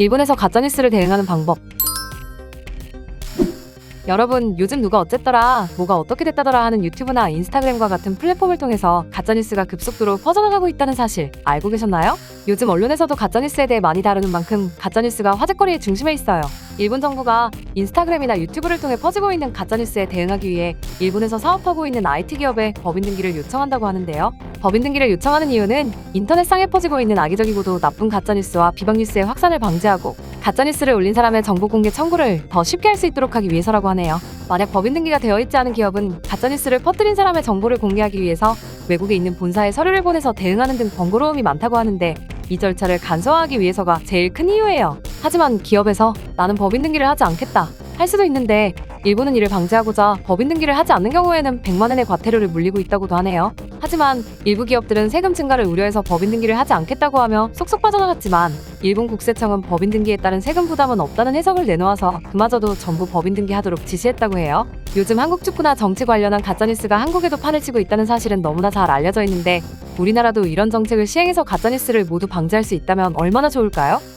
일본에서 가짜뉴스를 대응하는 방법. 여러분, 요즘 누가 어쨌더라, 뭐가 어떻게 됐다더라 하는 유튜브나 인스타그램과 같은 플랫폼을 통해서 가짜뉴스가 급속도로 퍼져나가고 있다는 사실 알고 계셨나요? 요즘 언론에서도 가짜뉴스에 대해 많이 다루는 만큼 가짜뉴스가 화제거리의 중심에 있어요. 일본 정부가 인스타그램이나 유튜브를 통해 퍼지고 있는 가짜뉴스에 대응하기 위해 일본에서 사업하고 있는 IT 기업에 법인 등기를 요청한다고 하는데요. 법인 등기를 요청하는 이유는 인터넷상에 퍼지고 있는 악의적이고도 나쁜 가짜뉴스와 비방뉴스의 확산을 방지하고 가짜뉴스를 올린 사람의 정보 공개 청구를 더 쉽게 할 수 있도록 하기 위해서라고 하네요. 만약 법인 등기가 되어 있지 않은 기업은 가짜뉴스를 퍼뜨린 사람의 정보를 공개하기 위해서 외국에 있는 본사에 서류를 보내서 대응하는 등 번거로움이 많다고 하는데 이 절차를 간소화하기 위해서가 제일 큰 이유예요. 하지만 기업에서 나는 법인 등기를 하지 않겠다 할 수도 있는데 일본은 이를 방지하고자 법인 등기를 하지 않는 경우에는 100만 원의 과태료를 물리고 있다고도 하네요. 하지만 일부 기업들은 세금 증가를 우려해서 법인 등기를 하지 않겠다고 하며 쏙쏙 빠져나갔지만 일본 국세청은 법인 등기에 따른 세금 부담은 없다는 해석을 내놓아서 그마저도 전부 법인 등기하도록 지시했다고 해요. 요즘 한국 축구나 정치 관련한 가짜뉴스가 한국에도 판을 치고 있다는 사실은 너무나 잘 알려져 있는데 우리나라도 이런 정책을 시행해서 가짜뉴스를 모두 방지할 수 있다면 얼마나 좋을까요?